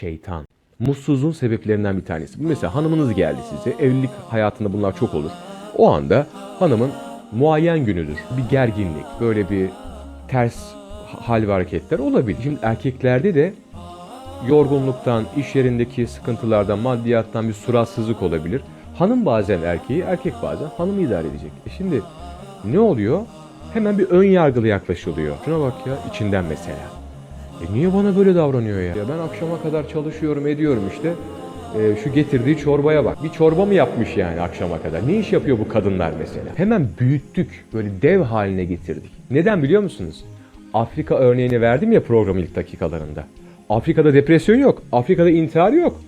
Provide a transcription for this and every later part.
Şeytan. Mutsuzluğun sebeplerinden bir tanesi. Mesela hanımınız geldi size. Evlilik hayatında bunlar çok olur. O anda hanımın muayyen günüdür. Bir gerginlik, böyle bir ters hal ve hareketler olabilir. Şimdi erkeklerde de yorgunluktan, iş yerindeki sıkıntılardan, maddiyattan bir suratsızlık olabilir. Hanım bazen erkeği, erkek bazen hanımı idare edecek. E şimdi ne oluyor? Hemen bir ön yargılı yaklaşılıyor. Şuna bak ya içinden mesela. E niye bana böyle davranıyor ya? Ya ben akşama kadar çalışıyorum, ediyorum işte. E, şu getirdiği çorbaya bak. Bir çorba mı yapmış yani akşama kadar? Ne iş yapıyor bu kadınlar mesela? Hemen büyüttük. Böyle dev haline getirdik. Neden biliyor musunuz? Afrika örneğini verdim ya programın ilk dakikalarında. Afrika'da depresyon yok. Afrika'da intihar yok.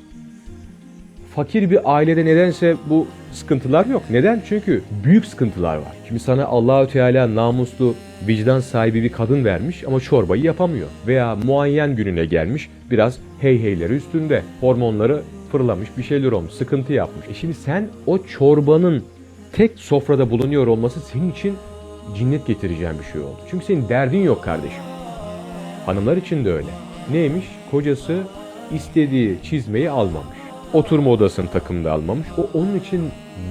Fakir bir ailede nedense bu sıkıntılar yok. Neden? Çünkü büyük sıkıntılar var. Şimdi sana Allahü Teala namuslu, vicdan sahibi bir kadın vermiş ama çorbayı yapamıyor. Veya muayyen gününe gelmiş, biraz hey heyleri üstünde. Hormonları fırlamış, bir şeyler olmuş, sıkıntı yapmış. E şimdi sen o çorbanın tek sofrada bulunuyor olması senin için cinnet getireceğin bir şey oldu. Çünkü senin derdin yok kardeşim. Hanımlar için de öyle. Neymiş? Kocası istediği çizmeyi almamış. Oturma odasını takımda almamış. O onun için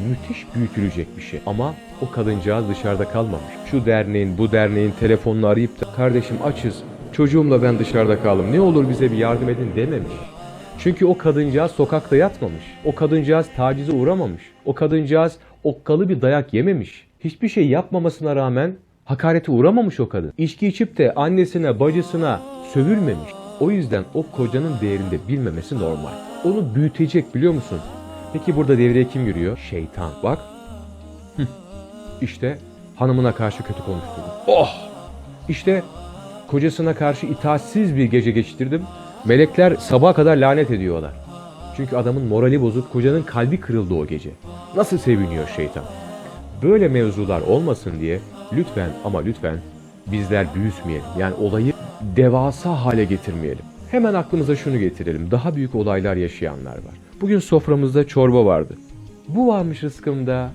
müthiş büyütülecek bir şey. Ama o kadıncağız dışarıda kalmamış. Şu derneğin, bu derneğin telefonunu arayıp da kardeşim açız, çocuğumla ben dışarıda kaldım. Ne olur bize bir yardım edin dememiş. Çünkü o kadıncağız sokakta yatmamış. O kadıncağız tacize uğramamış. O kadıncağız okkalı bir dayak yememiş. Hiçbir şey yapmamasına rağmen hakarete uğramamış o kadın. İçki içip de annesine, bacısına sövülmemiş. O yüzden o kocanın değerini de bilmemesi normal. Onu büyütecek biliyor musun? Peki burada devreye kim giriyor? Şeytan. Bak. İşte hanımına karşı kötü konuşturdu. Oh! İşte kocasına karşı itaatsiz bir gece geçirdim. Melekler sabaha kadar lanet ediyorlar. Çünkü adamın morali bozuk, kocanın kalbi kırıldı o gece. Nasıl seviniyor şeytan? Böyle mevzular olmasın diye lütfen ama lütfen bizler büyütmeyelim. Yani olayı devasa hale getirmeyelim. Hemen aklımıza şunu getirelim. Daha büyük olaylar yaşayanlar var. Bugün soframızda çorba vardı. Bu varmış rızkımda.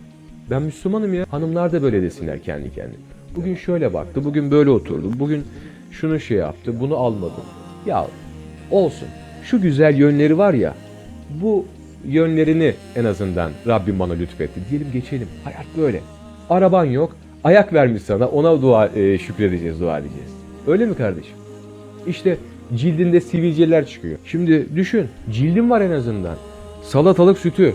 Ben Müslümanım ya. Hanımlar da böyle desinler kendi kendine. Bugün şöyle baktı, bugün böyle oturdu, bugün şunu şey yaptı, bunu almadım. Ya olsun. Şu güzel yönleri var ya, bu yönlerini en azından Rabbim bana lütfetti. Diyelim geçelim. Hayat böyle. Araban yok, ayak vermiş sana, ona dua e, şükredeceğiz, dua edeceğiz. Öyle mi kardeşim? İşte cildinde sivilceler çıkıyor. Şimdi düşün, cildin var en azından. Salatalık sütü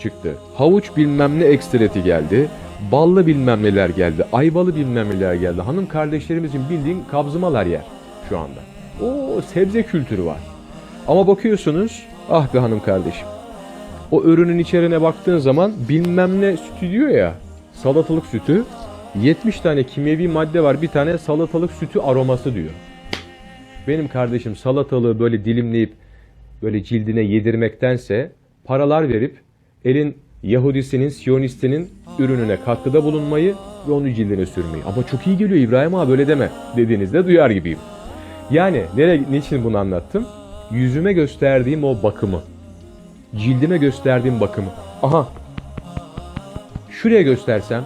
çıktı. Havuç bilmem ne ekstreti geldi. Ballı bilmem neler geldi. Ayvalı bilmem neler geldi. Hanım kardeşlerimizin bildiğin kabzımalar yer şu anda. O sebze kültürü var. Ama bakıyorsunuz, ah be hanım kardeşim. O ürünün içeriğine baktığın zaman bilmem ne sütü diyor ya. Salatalık sütü. 70 tane kimyevi madde var. Bir tane salatalık sütü aroması diyor. Benim kardeşim salatalığı böyle dilimleyip böyle cildine yedirmektense paralar verip elin Yahudisinin, Siyonistinin ürününe katkıda bulunmayı ve onu cildine sürmeyi. Ama çok iyi geliyor İbrahim abi böyle deme dediğinizde duyar gibiyim. Yani nere, niçin bunu anlattım? Yüzüme gösterdiğim o bakımı, cildime gösterdiğim bakımı. Aha, şuraya göstersem,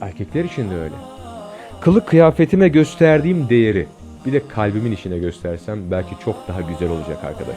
erkekler için de öyle. Kılık kıyafetime gösterdiğim değeri, bir de kalbimin içine göstersem belki çok daha güzel olacak arkadaşlar.